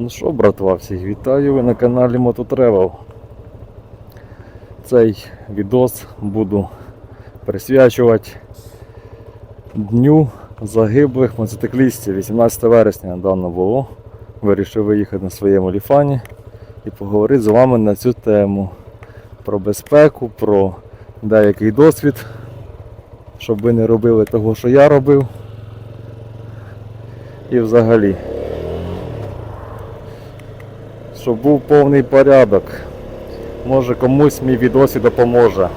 Ну що, братва, всіх вітаю ви на каналі Мототревел. Цей відос буду присвячувати Дню загиблих мотоциклістів. 18 вересня недавно було. Вирішив виїхати на своєму ліфані і поговорити з вами на цю тему. Про безпеку, про деякий досвід, щоб ви не робили того, що я робив. І взагалі щоб був повний порядок. Може комусь мій відос і допоможе.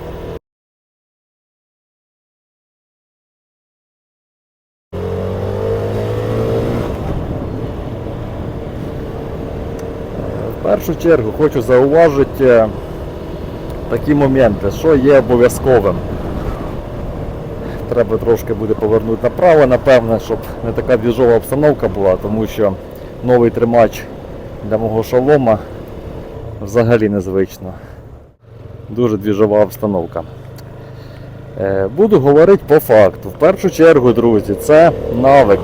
В першу чергу хочу зауважити такі моменти, що є обов'язковим. Треба трошки буде повернути направо, напевно, щоб не така двіжова обстановка була, тому що новий тримач для мого шолома взагалі незвично. Дуже двіжова обстановка. Е, Буду говорити по факту. В першу чергу, друзі, це навик.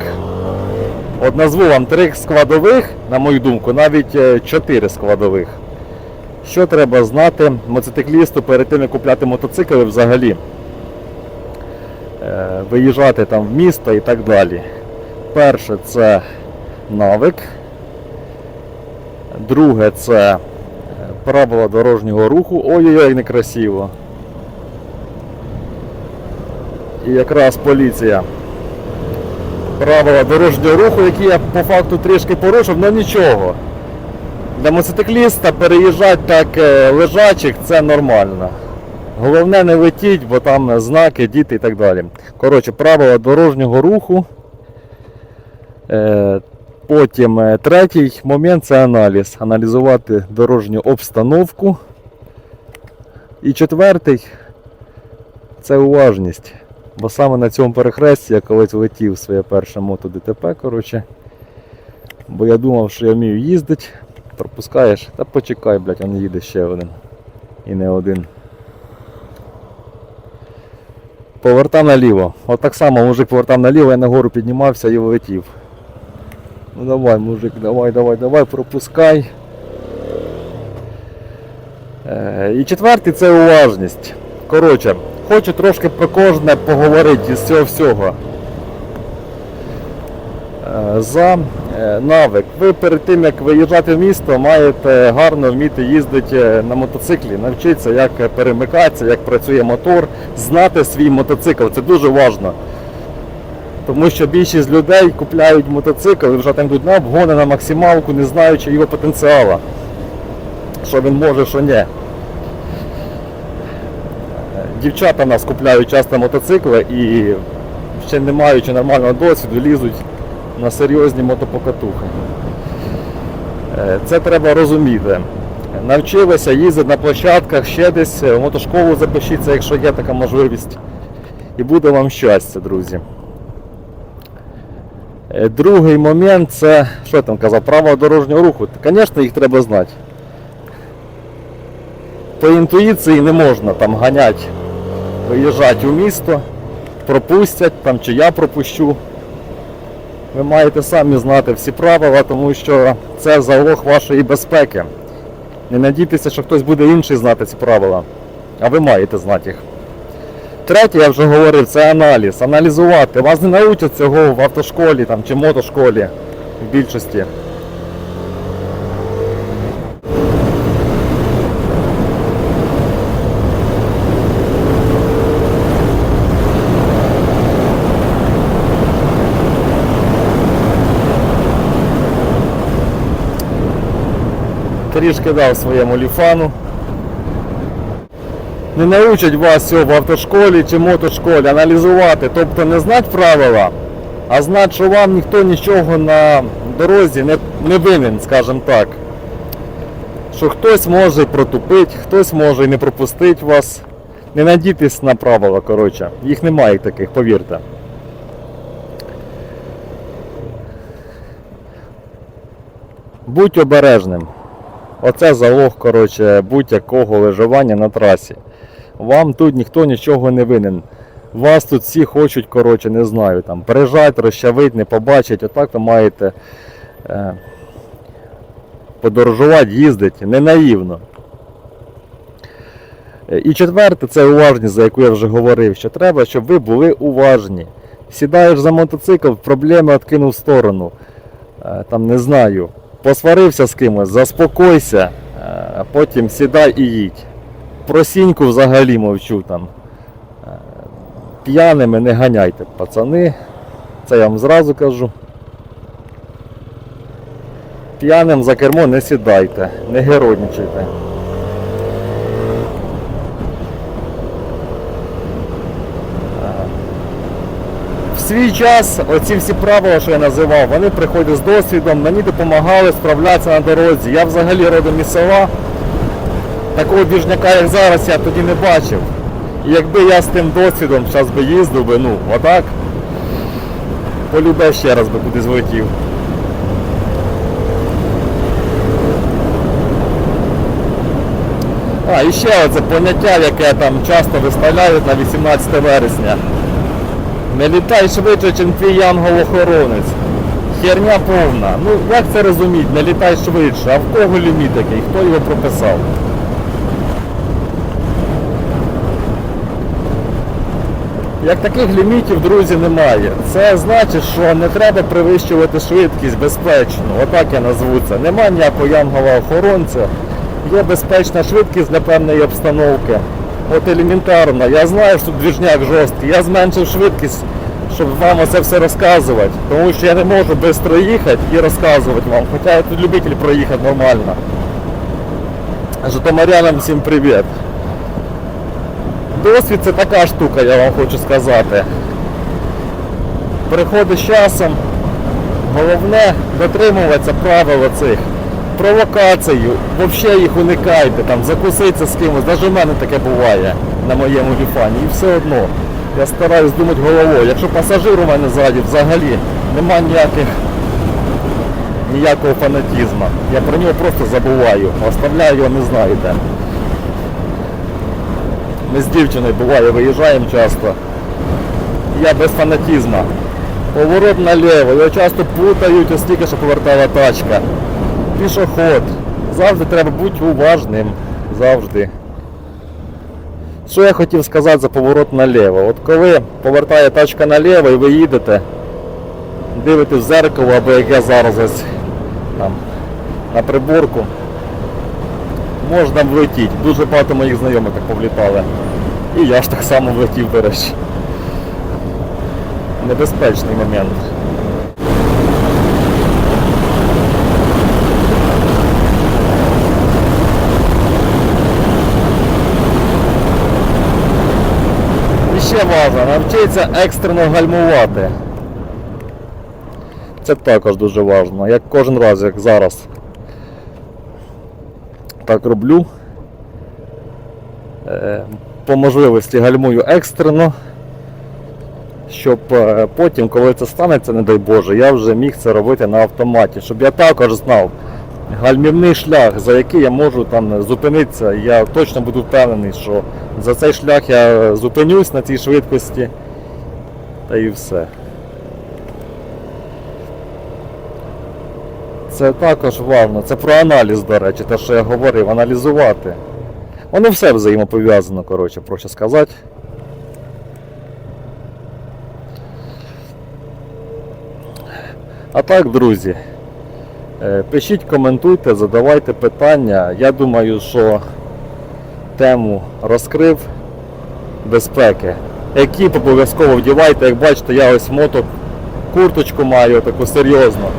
От назву вам три складових, на мою думку, навіть е, чотири складових. Що треба знати мотоциклісту перед тим, як купляти мотоцикл взагалі е, виїжджати там в місто і так далі. Перше це навик. Друге це е, правила дорожнього руху. Ой-ой-ой, некрасиво. І якраз поліція. Правила дорожнього руху, які я по факту трішки порушив, але нічого. Для мотоцикліста переїжджати так е, лежачих це нормально. Головне не летіть, бо там знаки, діти і так далі. Коротше, правила дорожнього руху. Потім е, третій момент це аналіз. Аналізувати дорожню обстановку. І четвертий це уважність. Бо саме на цьому перехресті я колись летів своє перше мото ДТП, коротше. Бо я думав, що я вмію їздити. Пропускаєш, та почекай, блядь, он їде ще один. І не один. Повертав наліво. От так само мужик повертав наліво, я нагору піднімався і летів. Ну давай, мужик, давай, давай, давай, пропускай. Е, І четвертий це уважність. Коротше, хочу трошки про кожне поговорити з цього всього. Е, За е, навик. Ви перед тим як виїжджати в місто, маєте гарно вміти їздити на мотоциклі, навчитися, як перемикатися, як працює мотор, знати свій мотоцикл. Це дуже важливо. Тому що більшість людей купляють мотоцикл і вже там йдуть на обгони на максималку, не знаючи його потенціалу. Що він може, що ні. Дівчата нас купляють часто мотоцикли і ще не маючи нормального досвіду, лізуть на серйозні мотопокатухи. Е, Це треба розуміти. Навчилися їздити на площадках, ще десь в мотошколу запишіться, якщо є така можливість. І буде вам щастя, друзі. Е, Другий момент це, що я там казав, правила дорожнього руху. Звісно, їх треба знати. По інтуїції не можна там ганяти, виїжджати у місто, пропустять там, чи я пропущу. Ви маєте самі знати всі правила, тому що це залог вашої безпеки. Не надійтеся, що хтось буде інший знати ці правила, а ви маєте знати їх. Третє, я вже говорив, це аналіз. Аналізувати. Вас не научать цього в автошколі там, чи мотошколі в більшості. Трішки дав своєму ліфану. Не научать вас цього в автошколі чи мотошколі аналізувати, тобто не знати правила, а знати, що вам ніхто нічого на дорозі не, не винен, скажімо так. Що хтось може протупити, хтось може і не пропустити вас. Не надійтесь на правила, коротше. Їх немає таких, повірте. Будь обережним. Оце залог, коротше, будь-якого виживання на трасі. Вам тут ніхто нічого не винен. Вас тут всі хочуть, коротше, не знаю, там, пережать, розчавить, не побачить. Отак ви маєте е, подорожувати, їздити, не наївно. І четверте, це уважність, за яку я вже говорив, що треба, щоб ви були уважні. Сідаєш за мотоцикл, проблеми відкинув в сторону. Е, Там не знаю, посварився з кимось, заспокойся, е, потім сідай і їдь. Про сіньку взагалі мовчу там. Е, П'яними не ганяйте, пацани. Це я вам зразу кажу. П'яним за кермо не сідайте, не геройничайте. В свій час оці всі правила, що я називав, вони приходять з досвідом, мені допомагали справлятися на дорозі. Я взагалі родом із села. Такого біжняка, як зараз, я тоді не бачив. І якби я з тим досвідом зараз би їздив би, ну, отак, полюбе ще раз би кудись влетів. А, і ще оце поняття, яке там часто виставляють на 18 вересня. Не літай швидше, ніж твій янгол-охоронець. Херня повна. Ну як це розуміти? Не літай швидше. А в кого ліміт такий? Хто його прописав? Як таких лімітів, друзі, немає. Це значить, що не треба перевищувати швидкість безпечно. Отак я назву це. Нема ніякого янгола охоронця. Є безпечна швидкість для певної обстановки. От елементарно. Я знаю, що тут двіжняк жорсткий. Я зменшив швидкість, щоб вам оце все розказувати. Тому що я не можу швидко їхати і розказувати вам. Хоча я тут любитель проїхати нормально. Житомирянам всім привіт. Досвід це така штука, я вам хочу сказати. Приходить з часом. Головне дотримуватися правил цих. Провокацію, взагалі їх уникайте, там, закуситися з кимось, навіть в мене таке буває на моєму ліфані. І все одно я стараюсь думати головою. Якщо пасажир у мене ззаді взагалі нема ніяких ніякого фанатізму. Я про нього просто забуваю, оставляю його не знаю де. Ми з дівчиною буває, виїжджаємо часто. Я без фанатізму. Поворот наліво, його часто плутають, ось що повертала тачка. Пішоход. Завжди треба бути уважним. Завжди. Що я хотів сказати за поворот наліво? От коли повертає тачка наліво і ви їдете, дивитесь в зеркало або як я зараз ось там на приборку, можна влетіти. Дуже багато моїх знайомих так повлітали. І я ж так само влетів, до речі. Небезпечний момент. І ще важливо, навчитися екстрено гальмувати. Це також дуже важливо. Як кожен раз, як зараз. Так роблю. Е, По можливості гальмую екстрено, щоб е, потім, коли це станеться, не дай Боже, я вже міг це робити на автоматі, щоб я також знав гальмівний шлях, за який я можу там зупинитися. Я точно буду впевнений, що за цей шлях я зупинюсь на цій швидкості. Та і все. Це також важливо. Це про аналіз, до речі, те, що я говорив, аналізувати. Воно все взаємопов'язано, коротше, проще сказати. А так, друзі, е, пишіть, коментуйте, задавайте питання. Я думаю, що тему розкрив безпеки. Екіп обов'язково вдівайте, як бачите, я ось мото курточку маю таку серйозну.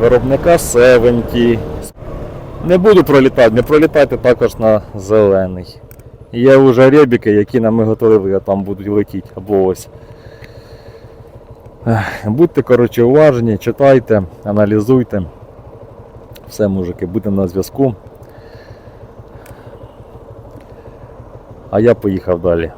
Виробника 70. Не буду пролітати, не пролітайте також на зелений. Є вже ребіки, які нам а там будуть летіти або ось. Будьте коротше уважні, читайте, аналізуйте. Все, мужики, будемо на зв'язку. А я поїхав далі.